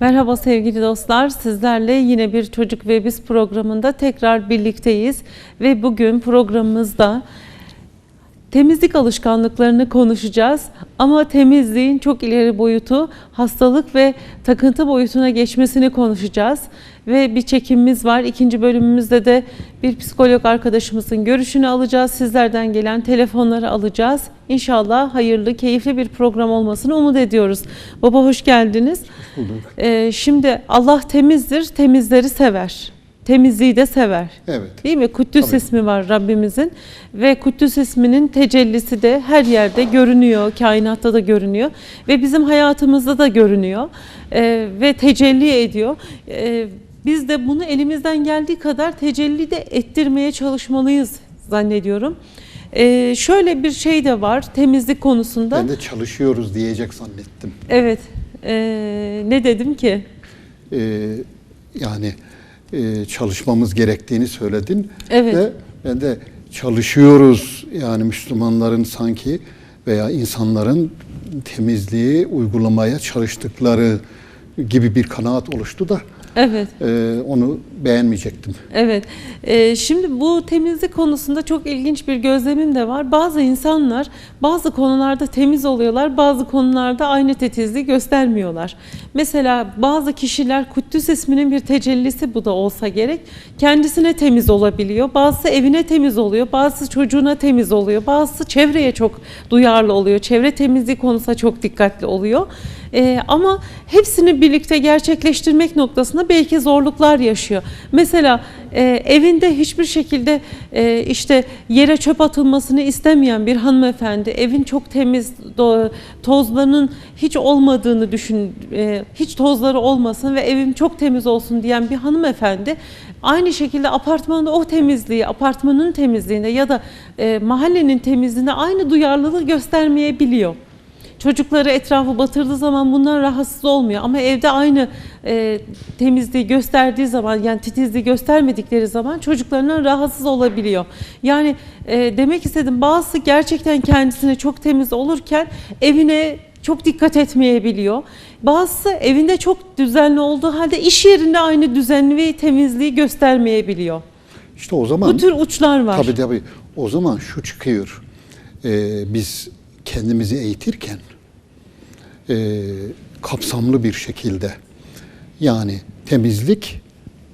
Merhaba sevgili dostlar. Sizlerle yine bir Çocuk ve Biz programında tekrar birlikteyiz. Ve bugün programımızda temizlik alışkanlıklarını konuşacağız. Ama temizliğin çok ileri boyutu hastalık ve takıntı boyutuna geçmesini konuşacağız. Ve bir çekimimiz var. İkinci bölümümüzde de bir psikolog arkadaşımızın görüşünü alacağız. Sizlerden gelen telefonları alacağız. İnşallah hayırlı, keyifli bir program olmasını umut ediyoruz. Baba hoş geldiniz. bulduk. Ee, şimdi Allah temizdir, temizleri sever. Temizliği de sever. Evet. Değil mi? Kuddüs Tabii. ismi var Rabbimizin ve Kuddüs isminin tecellisi de her yerde görünüyor, kainatta da görünüyor ve bizim hayatımızda da görünüyor Ee, ve tecelli ediyor. Ee, biz de bunu elimizden geldiği kadar tecelli de ettirmeye çalışmalıyız zannediyorum. Ee, şöyle bir şey de var temizlik konusunda. Ben de çalışıyoruz diyecek zannettim. Evet. Ee, ne dedim ki? Ee, yani e, çalışmamız gerektiğini söyledin. Evet. Ve ben de çalışıyoruz yani Müslümanların sanki veya insanların temizliği uygulamaya çalıştıkları gibi bir kanaat oluştu da Evet. e, onu beğenmeyecektim. Evet. Ee, şimdi bu temizlik konusunda çok ilginç bir gözlemim de var. Bazı insanlar bazı konularda temiz oluyorlar, bazı konularda aynı titizliği göstermiyorlar. Mesela bazı kişiler Kuddüs isminin bir tecellisi bu da olsa gerek. Kendisine temiz olabiliyor. Bazısı evine temiz oluyor, bazısı çocuğuna temiz oluyor, bazısı çevreye çok duyarlı oluyor. Çevre temizliği konusunda çok dikkatli oluyor. Ee, ama hepsini birlikte gerçekleştirmek noktasında belki zorluklar yaşıyor. Mesela e, evinde hiçbir şekilde e, işte yere çöp atılmasını istemeyen bir hanımefendi, evin çok temiz, tozlarının hiç olmadığını düşün, e, hiç tozları olmasın ve evim çok temiz olsun diyen bir hanımefendi, aynı şekilde apartmanda o temizliği, apartmanın temizliğinde ya da e, mahallenin temizliğinde aynı duyarlılığı göstermeyebiliyor. Çocukları etrafı batırdığı zaman bundan rahatsız olmuyor ama evde aynı e, temizliği gösterdiği zaman yani titizliği göstermedikleri zaman çocuklarından rahatsız olabiliyor. Yani e, demek istedim bazısı gerçekten kendisine çok temiz olurken evine çok dikkat etmeyebiliyor. Bazısı evinde çok düzenli olduğu halde iş yerinde aynı düzenli ve temizliği göstermeyebiliyor. İşte o zaman Bu tür uçlar var. Tabii tabii. O zaman şu çıkıyor. Ee, biz kendimizi eğitirken e, kapsamlı bir şekilde yani temizlik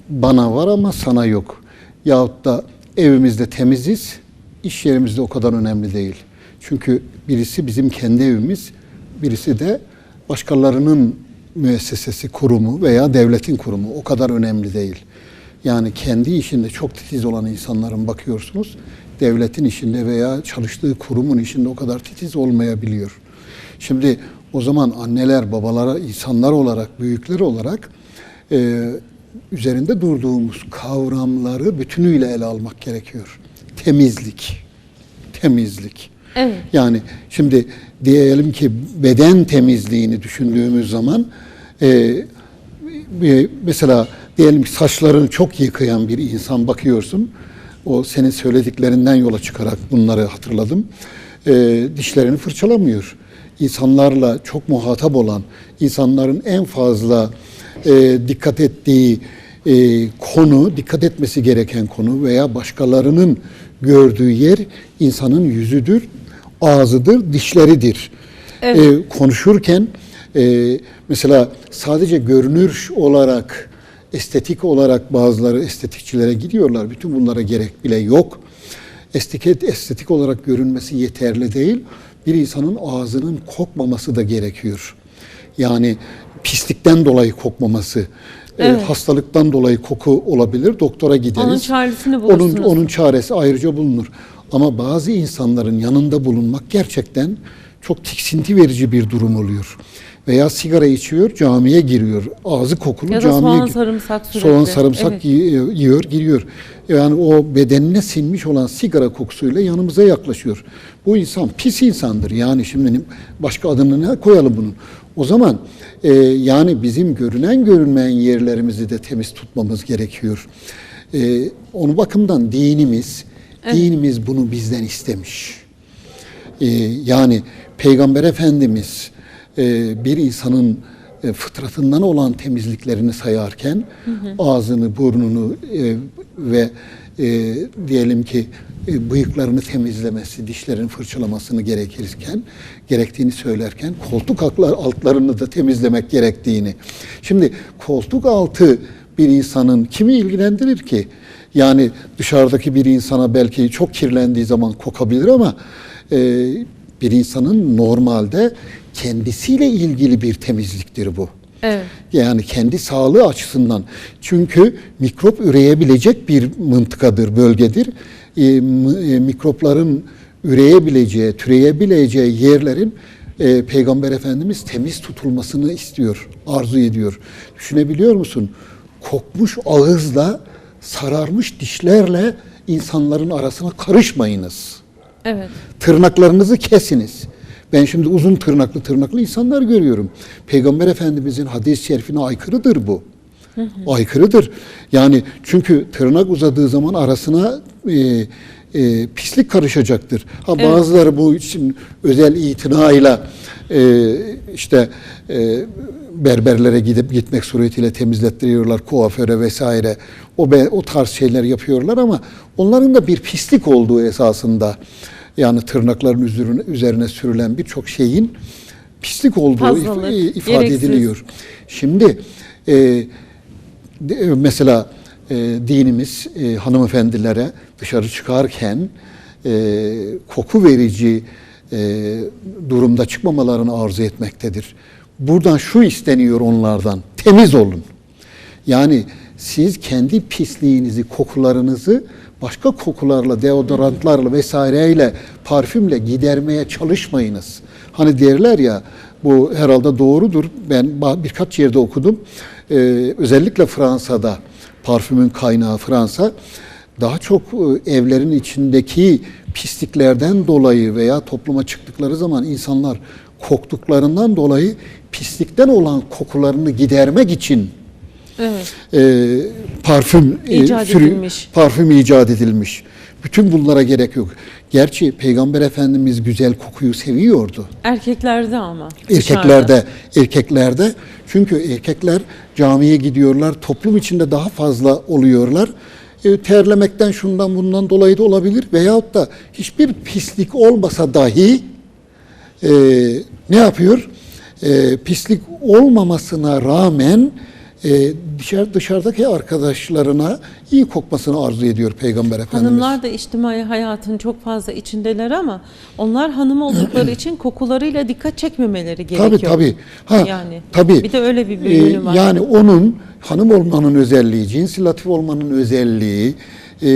bana var ama sana yok. Yahut da evimizde temiziz, iş yerimizde o kadar önemli değil. Çünkü birisi bizim kendi evimiz, birisi de başkalarının müessesesi, kurumu veya devletin kurumu. O kadar önemli değil. Yani kendi işinde çok titiz olan insanların bakıyorsunuz, devletin işinde veya çalıştığı kurumun işinde o kadar titiz olmayabiliyor. Şimdi o zaman anneler, babalara, insanlar olarak, büyükler olarak e, üzerinde durduğumuz kavramları bütünüyle ele almak gerekiyor. Temizlik, temizlik. Evet. Yani şimdi diyelim ki beden temizliğini düşündüğümüz zaman e, bir- mesela diyelim ki saçlarını çok yıkayan bir insan bakıyorsun. O senin söylediklerinden yola çıkarak bunları hatırladım. E, dişlerini fırçalamıyor. İnsanlarla çok muhatap olan, insanların en fazla e, dikkat ettiği e, konu, dikkat etmesi gereken konu veya başkalarının gördüğü yer insanın yüzüdür, ağzıdır, dişleridir. Evet. E, konuşurken e, mesela sadece görünür olarak, estetik olarak bazıları estetikçilere gidiyorlar. Bütün bunlara gerek bile yok. Estetik, estetik olarak görünmesi yeterli değil. Bir insanın ağzının kokmaması da gerekiyor. Yani pislikten dolayı kokmaması, e, Evet. hastalıktan dolayı koku olabilir. Doktora gideriz. Onun çaresini Onun, bulursunuz. onun çaresi ayrıca bulunur. Ama bazı insanların yanında bulunmak gerçekten çok tiksinti verici bir durum oluyor. Veya sigara içiyor, camiye giriyor. Ağzı kokulu Ya da camiye soğan sarımsak sürekli. Soğan sarımsak Evet. yiyor, giriyor. Yani o bedenine sinmiş olan sigara kokusuyla yanımıza yaklaşıyor. Bu insan pis insandır. Yani şimdi başka adını ne koyalım bunun? O zaman e, yani bizim görünen görünmeyen yerlerimizi de temiz tutmamız gerekiyor. E, onu bakımdan dinimiz, dinimiz bunu bizden istemiş. E, yani Peygamber Efendimiz e, bir insanın e, fıtratından olan temizliklerini sayarken ağzını, burnunu e, ve e, diyelim ki e, bıyıklarını temizlemesi, dişlerini fırçalamasını gerekirken, gerektiğini söylerken koltuk altlar- altlarını da temizlemek gerektiğini. Şimdi koltuk altı bir insanın kimi ilgilendirir ki? Yani dışarıdaki bir insana belki çok kirlendiği zaman kokabilir ama e, bir insanın normalde kendisiyle ilgili bir temizliktir bu. Evet. Yani kendi sağlığı açısından. Çünkü mikrop üreyebilecek bir mıntıkadır, bölgedir. E, m- e, mikropların üreyebileceği, türeyebileceği yerlerin e, Peygamber Efendimiz temiz tutulmasını istiyor, arzu ediyor. Düşünebiliyor musun? Kokmuş ağızla, sararmış dişlerle insanların arasına karışmayınız. Evet. Tırnaklarınızı kesiniz. Ben şimdi uzun tırnaklı tırnaklı insanlar görüyorum. Peygamber Efendimizin hadis-i şerifine aykırıdır bu. Aykırıdır. Yani çünkü tırnak uzadığı zaman arasına e, e, pislik karışacaktır. Ha Evet. bazıları bu için özel itinayla e, işte e, berberlere gidip gitmek suretiyle temizlettiriyorlar kuaföre vesaire. O o tarz şeyler yapıyorlar ama onların da bir pislik olduğu esasında yani tırnakların üzerine, üzerine sürülen birçok şeyin pislik olduğu if- ifade gereksiz. ediliyor. Şimdi e, de- mesela e, dinimiz e, hanımefendilere dışarı çıkarken e, koku verici e, durumda çıkmamalarını arzu etmektedir. Buradan şu isteniyor onlardan, temiz olun. Yani siz kendi pisliğinizi, kokularınızı başka kokularla, deodorantlarla vesaireyle, parfümle gidermeye çalışmayınız. Hani derler ya, bu herhalde doğrudur. Ben birkaç yerde okudum. Ee, özellikle Fransa'da, parfümün kaynağı Fransa, daha çok e, evlerin içindeki pisliklerden dolayı veya topluma çıktıkları zaman insanlar koktuklarından dolayı pislikten olan kokularını gidermek için Evet. e, parfüm İcat sürü- edilmiş. parfüm icat edilmiş. Bütün bunlara gerek yok. Gerçi Peygamber Efendimiz güzel kokuyu seviyordu. Erkeklerde ama. dışarıda. Erkeklerde, erkeklerde çünkü erkekler camiye gidiyorlar, toplum içinde daha fazla oluyorlar. E, terlemekten şundan bundan dolayı da olabilir veyahut da hiçbir pislik olmasa dahi e, ne yapıyor? E, pislik olmamasına rağmen e, dışarı, dışarıdaki arkadaşlarına iyi kokmasını arzu ediyor Peygamber Efendimiz. Hanımlar da içtimai hayatın çok fazla içindeler ama onlar hanım oldukları için kokularıyla dikkat çekmemeleri gerekiyor. Tabii tabii. Ha, Yani tabii. bir de öyle bir Ee, bölümü var. Yani onun hanım olmanın özelliği, cinsi latif olmanın özelliği e,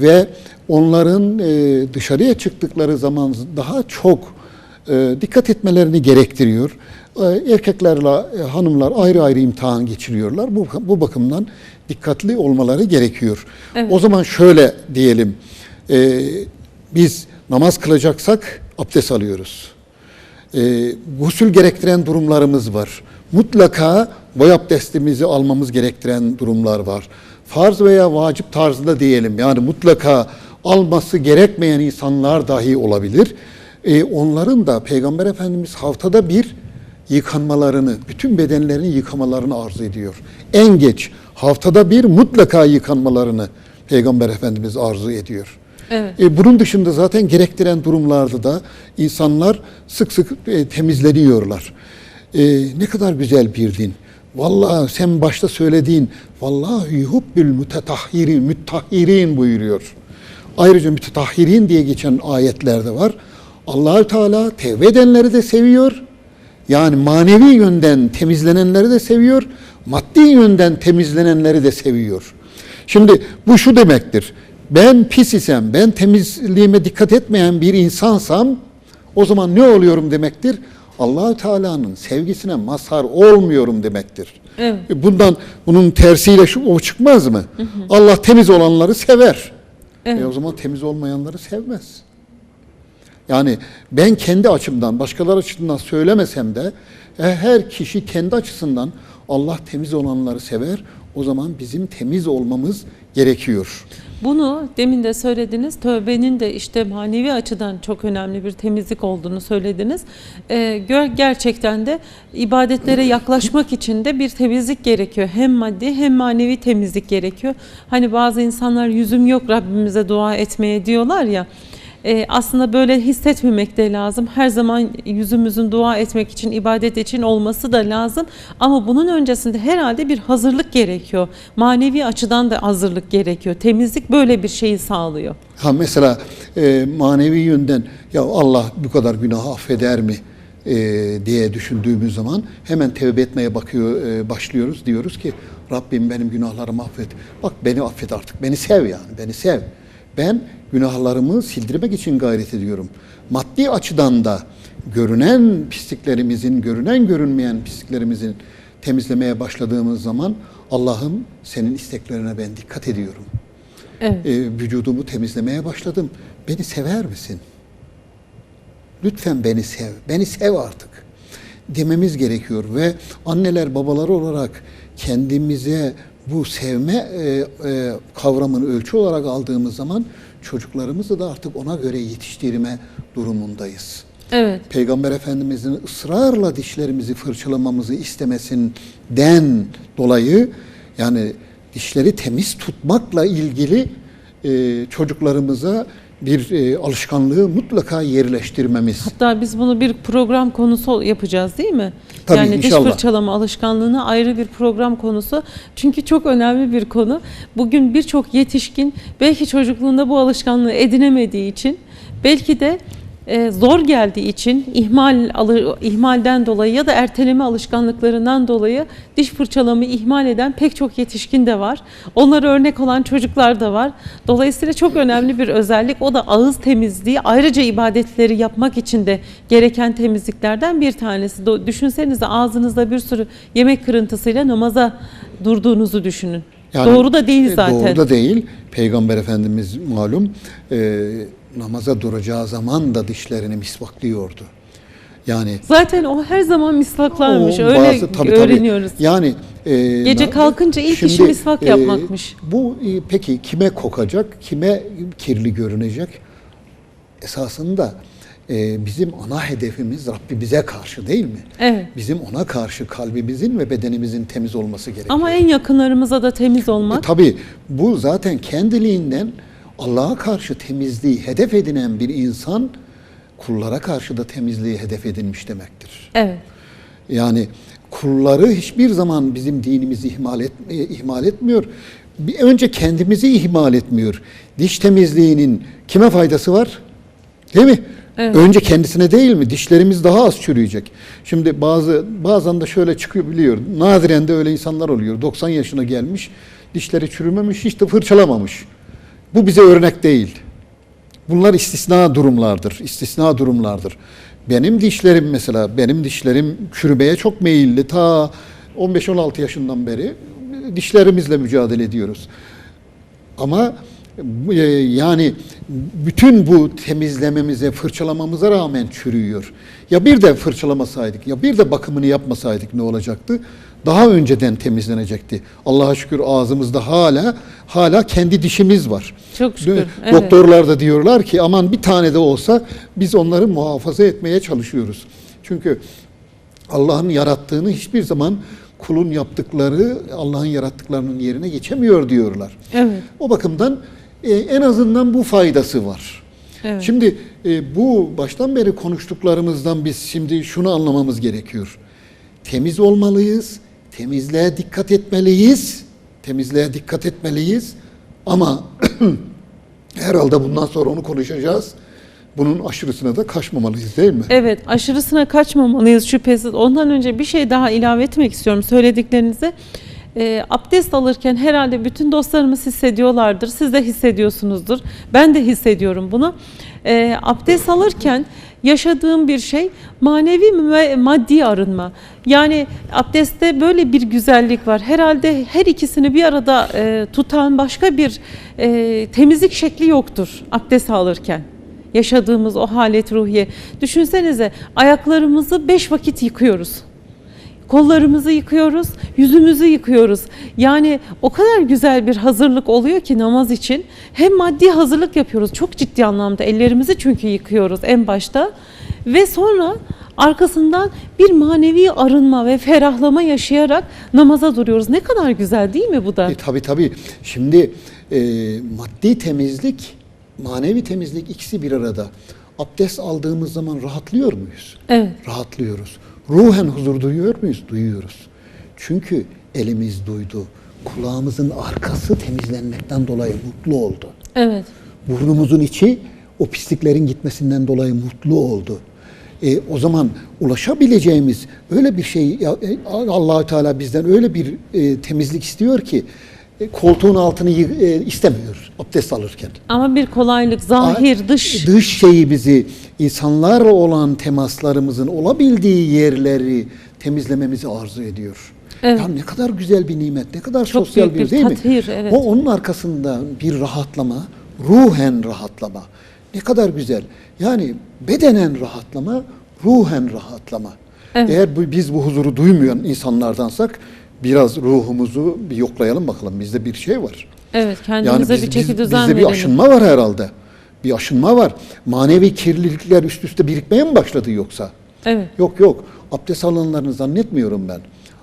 ve onların e, dışarıya çıktıkları zaman daha çok e, dikkat etmelerini gerektiriyor. E, erkeklerle e, hanımlar ayrı ayrı imtihan geçiriyorlar. Bu, bu bakımdan dikkatli olmaları gerekiyor. Evet. O zaman şöyle diyelim, e, biz namaz kılacaksak abdest alıyoruz e, gusül gerektiren durumlarımız var. Mutlaka boy abdestimizi almamız gerektiren durumlar var. Farz veya vacip tarzında diyelim. Yani mutlaka alması gerekmeyen insanlar dahi olabilir. E, onların da Peygamber Efendimiz haftada bir yıkanmalarını, bütün bedenlerini yıkamalarını arzu ediyor. En geç haftada bir mutlaka yıkanmalarını Peygamber Efendimiz arzu ediyor. Evet. E, bunun dışında zaten gerektiren durumlarda da insanlar sık sık e, temizleniyorlar. E, ne kadar güzel bir din. Vallahi sen başta söylediğin vallahi yuhubbül mütetahhirin, müttahhirin buyuruyor. Ayrıca mütetahhirin diye geçen ayetlerde var. Allahü Teala tevbe edenleri de seviyor. Yani manevi yönden temizlenenleri de seviyor. Maddi yönden temizlenenleri de seviyor. Şimdi bu şu demektir. Ben pis isem, ben temizliğime dikkat etmeyen bir insansam o zaman ne oluyorum demektir? Allahü Teala'nın sevgisine mazhar olmuyorum demektir. Evet. E Bundan bunun tersiyle şu o çıkmaz mı? Allah temiz olanları sever. Evet. E o zaman temiz olmayanları sevmez. Yani ben kendi açımdan, başkaları açısından söylemesem de e, her kişi kendi açısından Allah temiz olanları sever. O zaman bizim temiz olmamız gerekiyor. Bunu demin de söylediniz. Tövbenin de işte manevi açıdan çok önemli bir temizlik olduğunu söylediniz. Ee, gerçekten de ibadetlere yaklaşmak için de bir temizlik gerekiyor. Hem maddi hem manevi temizlik gerekiyor. Hani bazı insanlar yüzüm yok Rabbimize dua etmeye diyorlar ya. E, aslında böyle hissetmemek de lazım. Her zaman yüzümüzün dua etmek için, ibadet için olması da lazım. Ama bunun öncesinde herhalde bir hazırlık gerekiyor. Manevi açıdan da hazırlık gerekiyor. Temizlik böyle bir şeyi sağlıyor. Ha mesela e, manevi yönden ya Allah bu kadar günahı affeder mi e, diye düşündüğümüz zaman hemen tevbe etmeye bakıyor e, başlıyoruz diyoruz ki Rabbim benim günahlarımı affet. Bak beni affet artık. Beni sev yani. Beni sev. Ben günahlarımı sildirmek için gayret ediyorum. Maddi açıdan da görünen pisliklerimizin, görünen görünmeyen pisliklerimizin temizlemeye başladığımız zaman Allah'ım senin isteklerine ben dikkat ediyorum Evet. e, vücudumu temizlemeye başladım. Beni sever misin? Lütfen beni sev. Beni sev artık. Dememiz gerekiyor ve anneler babalar olarak kendimize bu sevme e, e, kavramını ölçü olarak aldığımız zaman çocuklarımızı da artık ona göre yetiştirme durumundayız. Evet. Peygamber Efendimizin ısrarla dişlerimizi fırçalamamızı istemesinden dolayı yani dişleri temiz tutmakla ilgili e, çocuklarımıza bir e, alışkanlığı mutlaka yerleştirmemiz. Hatta biz bunu bir program konusu yapacağız değil mi? Tabii, yani diş inşallah. fırçalama alışkanlığına ayrı bir program konusu. Çünkü çok önemli bir konu. Bugün birçok yetişkin belki çocukluğunda bu alışkanlığı edinemediği için belki de e, zor geldiği için ihmal alı- ihmalden dolayı ya da erteleme alışkanlıklarından dolayı diş fırçalamayı ihmal eden pek çok yetişkin de var. Onlara örnek olan çocuklar da var. Dolayısıyla çok önemli bir özellik o da ağız temizliği. Ayrıca ibadetleri yapmak için de gereken temizliklerden bir tanesi. Düşünsenize ağzınızda bir sürü yemek kırıntısıyla namaza durduğunuzu düşünün. Yani, Doğru da değil e, zaten. Doğru da değil. Peygamber Efendimiz malum e, namaza duracağı zaman da dişlerini misvaklıyordu. Yani Zaten o her zaman misvaklarmış. O Öyle bazı- tabii, tabii. öğreniyoruz. Yani e, Gece kalkınca ilk işi misvak yapmakmış. Bu e, peki kime kokacak, kime kirli görünecek? Esasında e, bizim ana hedefimiz Rabbimize karşı değil mi? Evet. Bizim ona karşı kalbimizin ve bedenimizin temiz olması gerekiyor. Ama en yakınlarımıza da temiz E, olmak. tabii bu zaten kendiliğinden Allah'a karşı temizliği hedef edinen bir insan kullara karşı da temizliği hedef edinmiş demektir. Evet. Yani kulları hiçbir zaman bizim dinimizi ihmal, et, e, ihmal etmiyor. Bir önce kendimizi ihmal etmiyor. Diş temizliğinin kime faydası var? Değil mi? Evet. Önce kendisine değil mi? Dişlerimiz daha az çürüyecek. Şimdi bazı bazen de şöyle çıkıyor biliyor. Nadiren de öyle insanlar oluyor. 90 yaşına gelmiş, dişleri çürümemiş, hiç de fırçalamamış. Bu bize örnek değil. Bunlar istisna durumlardır. istisna durumlardır. Benim dişlerim mesela, benim dişlerim çürümeye çok meyilli. Ta 15-16 yaşından beri dişlerimizle mücadele ediyoruz. Ama e, yani bütün bu temizlememize, fırçalamamıza rağmen çürüyor. Ya bir de fırçalamasaydık, ya bir de bakımını yapmasaydık ne olacaktı? Daha önceden temizlenecekti. Allah'a şükür ağzımızda hala hala kendi dişimiz var. Çok şükür, evet. Doktorlar da diyorlar ki aman bir tane de olsa biz onları muhafaza etmeye çalışıyoruz. Çünkü Allah'ın yarattığını hiçbir zaman kulun yaptıkları Allah'ın yarattıklarının yerine geçemiyor diyorlar. Evet. O bakımdan e, en azından bu faydası var. Evet. Şimdi e, bu baştan beri konuştuklarımızdan biz şimdi şunu anlamamız gerekiyor. Temiz olmalıyız, temizliğe dikkat etmeliyiz, temizliğe dikkat etmeliyiz ama herhalde bundan sonra onu konuşacağız. Bunun aşırısına da kaçmamalıyız değil mi? Evet, aşırısına kaçmamalıyız şüphesiz. Ondan önce bir şey daha ilave etmek istiyorum söylediklerinize. Ee, abdest alırken herhalde bütün dostlarımız hissediyorlardır. Siz de hissediyorsunuzdur. Ben de hissediyorum bunu. Ee, abdest alırken yaşadığım bir şey manevi ve maddi arınma. Yani abdestte böyle bir güzellik var. Herhalde her ikisini bir arada e, tutan başka bir e, temizlik şekli yoktur abdest alırken yaşadığımız o halet ruhiye. Düşünsenize ayaklarımızı beş vakit yıkıyoruz. Kollarımızı yıkıyoruz, yüzümüzü yıkıyoruz. Yani o kadar güzel bir hazırlık oluyor ki namaz için. Hem maddi hazırlık yapıyoruz çok ciddi anlamda ellerimizi çünkü yıkıyoruz en başta ve sonra arkasından bir manevi arınma ve ferahlama yaşayarak namaza duruyoruz. Ne kadar güzel değil mi bu da? E, tabii tabii. Şimdi e, maddi temizlik, manevi temizlik ikisi bir arada. Abdest aldığımız zaman rahatlıyor muyuz? Evet. Rahatlıyoruz. Ruhen huzur duyuyor muyuz? Duyuyoruz. Çünkü elimiz duydu. Kulağımızın arkası temizlenmekten dolayı mutlu oldu. Evet. Burnumuzun içi o pisliklerin gitmesinden dolayı mutlu oldu. E, o zaman ulaşabileceğimiz öyle bir şey e, Allahü Teala bizden öyle bir e, temizlik istiyor ki koltuğun altını e, istemiyor abdest alırken. Ama bir kolaylık, zahir, dış. Dış şeyi bizi insanlarla olan temaslarımızın olabildiği yerleri temizlememizi arzu ediyor. Evet. Ya ne kadar güzel bir nimet, ne kadar Çok sosyal bir bir değil mi? tathir, evet. O onun arkasında bir rahatlama, ruhen rahatlama. Ne kadar güzel. Yani bedenen rahatlama, ruhen rahatlama. Evet. Eğer bu, biz bu huzuru duymayan insanlardansak biraz ruhumuzu bir yoklayalım bakalım. Bizde bir şey var. Evet, kendimize biz- bir çeki biz- düzen Bizde bir aşınma var herhalde. Bir aşınma var. Manevi kirlilikler üst üste birikmeye mi başladı yoksa? Evet. Yok yok. Abdest alanlarını zannetmiyorum ben.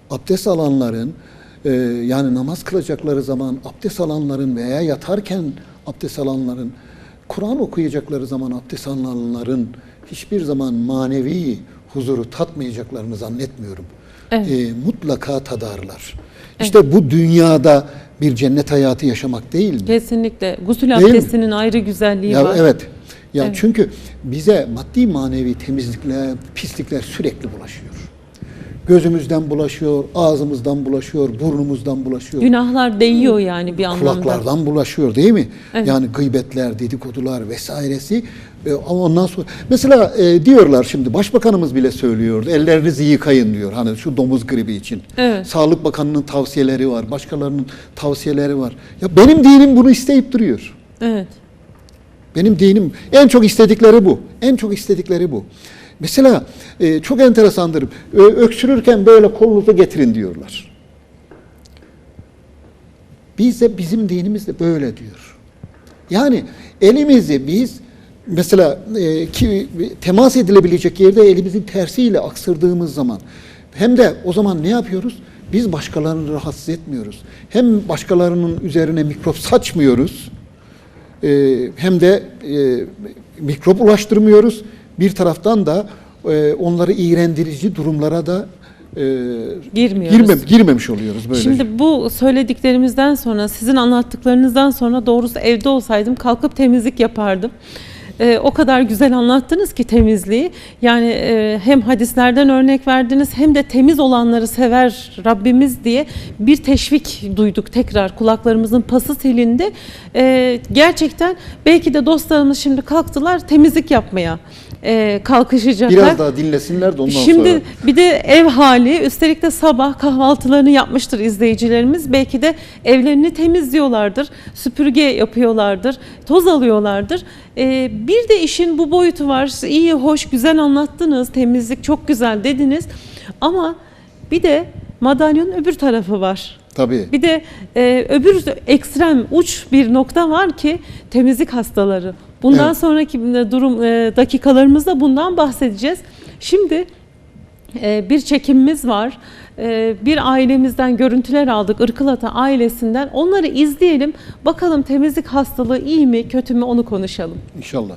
Abdest alanların e, yani namaz kılacakları zaman abdest alanların veya yatarken abdest alanların Kur'an okuyacakları zaman abdest alanların hiçbir zaman manevi huzuru tatmayacaklarını zannetmiyorum. Evet. E, mutlaka tadarlar. İşte bu dünyada bir cennet hayatı yaşamak değil mi? Kesinlikle. Gusül abdestinin ayrı güzelliği Ya var. evet. Ya Evet. çünkü bize maddi manevi temizlikler, pislikler sürekli bulaşıyor. Gözümüzden bulaşıyor, ağzımızdan bulaşıyor, burnumuzdan bulaşıyor. Günahlar değiyor yani bir anlamda. Kulaklardan bulaşıyor değil mi? Evet. Yani gıybetler, dedikodular vesairesi. E, ama ondan sonra mesela e, diyorlar şimdi başbakanımız bile söylüyordu. Ellerinizi yıkayın diyor. Hani şu domuz gribi için. Evet. Sağlık Bakanı'nın tavsiyeleri var, başkalarının tavsiyeleri var. Ya benim dinim bunu isteyip duruyor. Evet. Benim dinim en çok istedikleri bu. En çok istedikleri bu. Mesela e, çok enteresandır. Ö- öksürürken böyle kolunuzu getirin diyorlar. Bize bizim dinimiz de böyle diyor. Yani elimizi biz mesela e, ki temas edilebilecek yerde elimizin tersiyle aksırdığımız zaman hem de o zaman ne yapıyoruz? Biz başkalarını rahatsız etmiyoruz. Hem başkalarının üzerine mikrop saçmıyoruz. Ee, hem de e, mikrop ulaştırmıyoruz. Bir taraftan da e, onları iğrendirici durumlara da e, Girmiyoruz. girmem, girmemiş oluyoruz böyle. Şimdi bu söylediklerimizden sonra, sizin anlattıklarınızdan sonra doğrusu evde olsaydım kalkıp temizlik yapardım. Ee, o kadar güzel anlattınız ki temizliği. Yani e, hem hadislerden örnek verdiniz hem de temiz olanları sever Rabbimiz diye bir teşvik duyduk tekrar. Kulaklarımızın pası silindi. Ee, gerçekten belki de dostlarımız şimdi kalktılar temizlik yapmaya e, kalkışacaklar. Biraz daha dinlesinler de ondan Şimdi sonra. bir de ev hali üstelik de sabah kahvaltılarını yapmıştır izleyicilerimiz. Belki de evlerini temizliyorlardır, süpürge yapıyorlardır, toz alıyorlardır. Ee, bir de işin bu boyutu var. İyi, hoş, güzel anlattınız. Temizlik çok güzel dediniz. Ama bir de madalyonun öbür tarafı var. Tabii. Bir de e, öbür ekstrem uç bir nokta var ki temizlik hastaları. Bundan Evet. sonraki durum e, dakikalarımızda bundan bahsedeceğiz. Şimdi e, bir çekimimiz var. E, bir ailemizden görüntüler aldık. Irkılata ailesinden. Onları izleyelim. Bakalım temizlik hastalığı iyi mi, kötü mü onu konuşalım. İnşallah.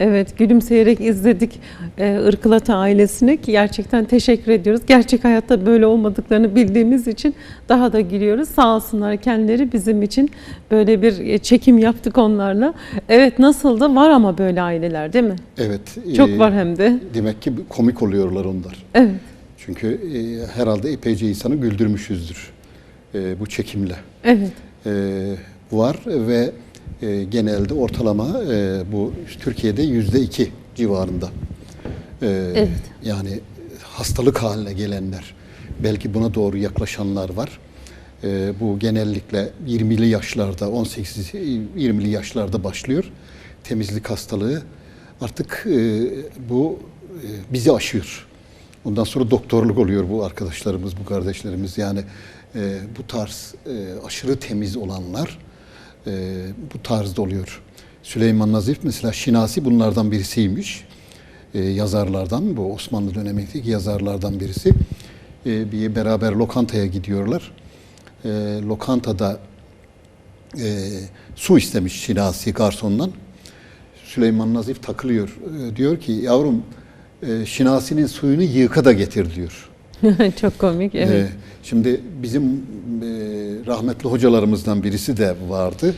Evet, gülümseyerek izledik e, Irkılata ailesini. Gerçekten teşekkür ediyoruz. Gerçek hayatta böyle olmadıklarını bildiğimiz için daha da gülüyoruz. Sağ olsunlar kendileri bizim için böyle bir e, çekim yaptık onlarla. Evet, nasıldı? Var ama böyle aileler değil mi? Evet. Çok e, var hem de. Demek ki komik oluyorlar onlar. Evet, Çünkü e, herhalde epeyce insanı güldürmüşüzdür e, bu çekimle. evet, E, var ve e, genelde ortalama e, bu Türkiye'de yüzde iki civarında. E, Evet. Yani hastalık haline gelenler, belki buna doğru yaklaşanlar var. E, bu genellikle 20'li yaşlarda, 18 20'li yaşlarda başlıyor. Temizlik hastalığı. Artık e, bu e, bizi aşıyor. Ondan sonra doktorluk oluyor bu arkadaşlarımız, bu kardeşlerimiz. Yani e, bu tarz e, aşırı temiz olanlar e, bu tarzda oluyor. Süleyman Nazif mesela Şinasi bunlardan birisiymiş. E, yazarlardan, bu Osmanlı dönemindeki yazarlardan birisi. E, bir beraber lokantaya gidiyorlar. E, lokantada e, su istemiş Şinasi garsondan. Süleyman Nazif takılıyor. E, diyor ki yavrum e, Şinasi'nin suyunu yıka da getir diyor. çok komik. Evet. Ee, şimdi bizim e, rahmetli hocalarımızdan birisi de vardı.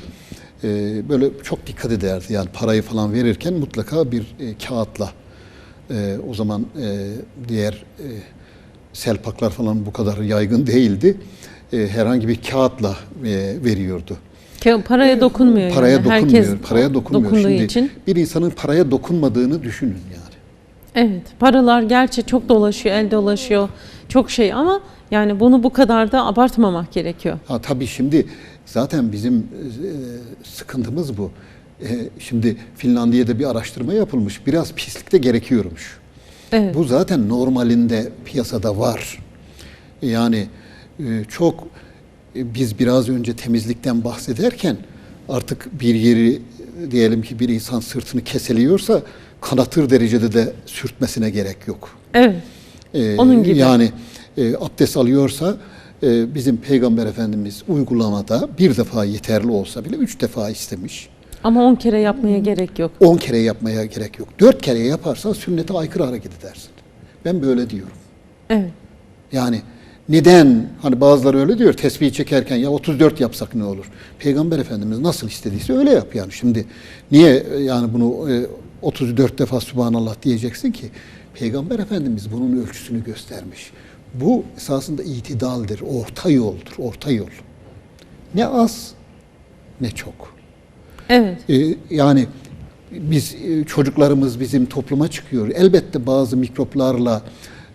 Ee, böyle çok dikkat ederdi. Yani parayı falan verirken mutlaka bir e, kağıtla e, o zaman e, diğer e, selpaklar falan bu kadar yaygın değildi. E, herhangi bir kağıtla e, veriyordu. Paraya dokunmuyor Paraya yani. dokunmuyor. Herkes paraya dokunmuyor. Şimdi için. bir insanın paraya dokunmadığını düşünün. Evet, paralar gerçi çok dolaşıyor, el dolaşıyor, çok şey ama yani bunu bu kadar da abartmamak gerekiyor. Ha tabii şimdi zaten bizim e, sıkıntımız bu. E, şimdi Finlandiya'da bir araştırma yapılmış. Biraz pislik de gerekiyormuş. Evet. Bu zaten normalinde piyasada var. Yani e, çok e, biz biraz önce temizlikten bahsederken artık bir yeri diyelim ki bir insan sırtını keseliyorsa kanatır derecede de sürtmesine gerek yok. Evet. Ee, Onun gibi. Yani e, abdest alıyorsa e, bizim Peygamber Efendimiz uygulamada bir defa yeterli olsa bile üç defa istemiş. Ama 10 kere yapmaya gerek yok. On kere yapmaya gerek yok. Dört kere yaparsan sünnete aykırı hareket edersin. Ben böyle diyorum. Evet. Yani neden hani bazıları öyle diyor tesbihi çekerken ya 34 yapsak ne olur? Peygamber Efendimiz nasıl istediyse öyle yap yani. Şimdi niye e, yani bunu e, 34 defa Subhanallah diyeceksin ki? Peygamber Efendimiz bunun ölçüsünü göstermiş. Bu esasında itidaldir, orta yoldur, orta yol. Ne az ne çok. Evet. Ee, yani biz e, çocuklarımız bizim topluma çıkıyor. Elbette bazı mikroplarla,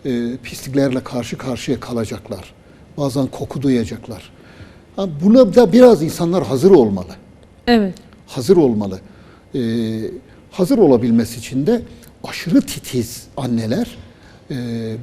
e, pisliklerle karşı karşıya kalacaklar. Bazen koku duyacaklar. Ha, buna da biraz insanlar hazır olmalı. Evet. Hazır olmalı. Ee, hazır olabilmesi için de aşırı titiz anneler e,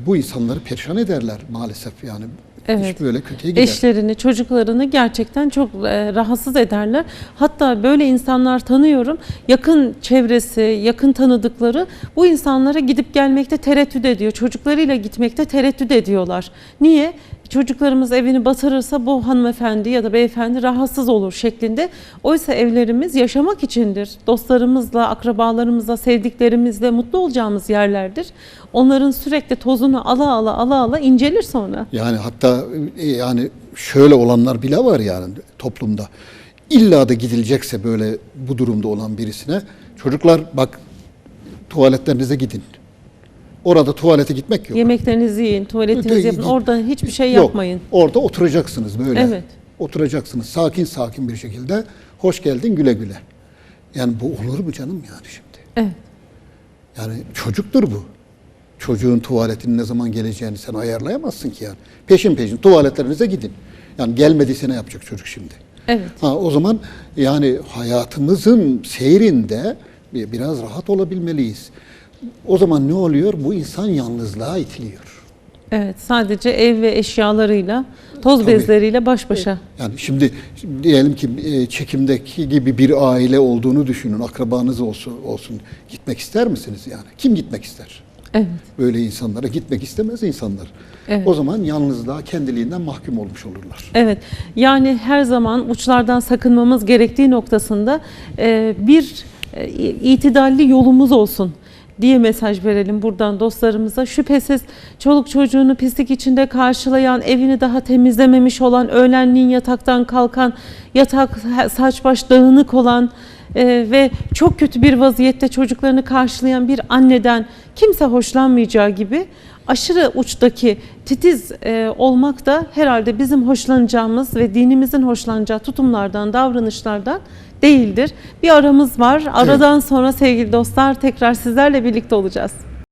bu insanları perişan ederler maalesef yani. Evet. İş böyle kötüye gider. Eşlerini, çocuklarını gerçekten çok e, rahatsız ederler. Hatta böyle insanlar tanıyorum. Yakın çevresi, yakın tanıdıkları bu insanlara gidip gelmekte tereddüt ediyor. Çocuklarıyla gitmekte tereddüt ediyorlar. Niye? Çocuklarımız evini batırırsa bu hanımefendi ya da beyefendi rahatsız olur şeklinde. Oysa evlerimiz yaşamak içindir. Dostlarımızla, akrabalarımızla, sevdiklerimizle mutlu olacağımız yerlerdir. Onların sürekli tozunu ala ala ala ala incelir sonra. Yani hatta e, yani şöyle olanlar bile var yani toplumda. İlla da gidilecekse böyle bu durumda olan birisine çocuklar bak tuvaletlerinize gidin. Orada tuvalete gitmek yok. Yemeklerinizi yiyin, tuvaletinizi yapın. Orada hiçbir şey Yok, yapmayın. Orada oturacaksınız böyle. Evet. Oturacaksınız sakin sakin bir şekilde. Hoş geldin güle güle. Yani bu olur mu canım yani şimdi? Evet. Yani çocuktur bu. Çocuğun tuvaletinin ne zaman geleceğini sen ayarlayamazsın ki yani. Peşin peşin tuvaletlerinize gidin. Yani gelmediyse ne yapacak çocuk şimdi? Evet. Ha, o zaman yani hayatımızın seyrinde bir- biraz rahat olabilmeliyiz. O zaman ne oluyor? Bu insan yalnızlığa itiliyor. Evet. Sadece ev ve eşyalarıyla, toz Tabii. bezleriyle baş başa. Yani şimdi, şimdi diyelim ki e, çekimdeki gibi bir aile olduğunu düşünün. Akrabanız olsun, olsun. Gitmek ister misiniz yani? Kim gitmek ister? Evet. Böyle insanlara gitmek istemez insanlar. Evet. O zaman yalnızlığa kendiliğinden mahkum olmuş olurlar. Evet. Yani her zaman uçlardan sakınmamız gerektiği noktasında e, bir e, itidalli yolumuz olsun diye mesaj verelim buradan dostlarımıza. Şüphesiz çoluk çocuğunu pislik içinde karşılayan, evini daha temizlememiş olan, öğlenliğin yataktan kalkan, yatak saç baş dağınık olan e, ve çok kötü bir vaziyette çocuklarını karşılayan bir anneden kimse hoşlanmayacağı gibi aşırı uçtaki titiz e, olmak da herhalde bizim hoşlanacağımız ve dinimizin hoşlanacağı tutumlardan, davranışlardan değildir. Bir aramız var. Aradan sonra sevgili dostlar tekrar sizlerle birlikte olacağız.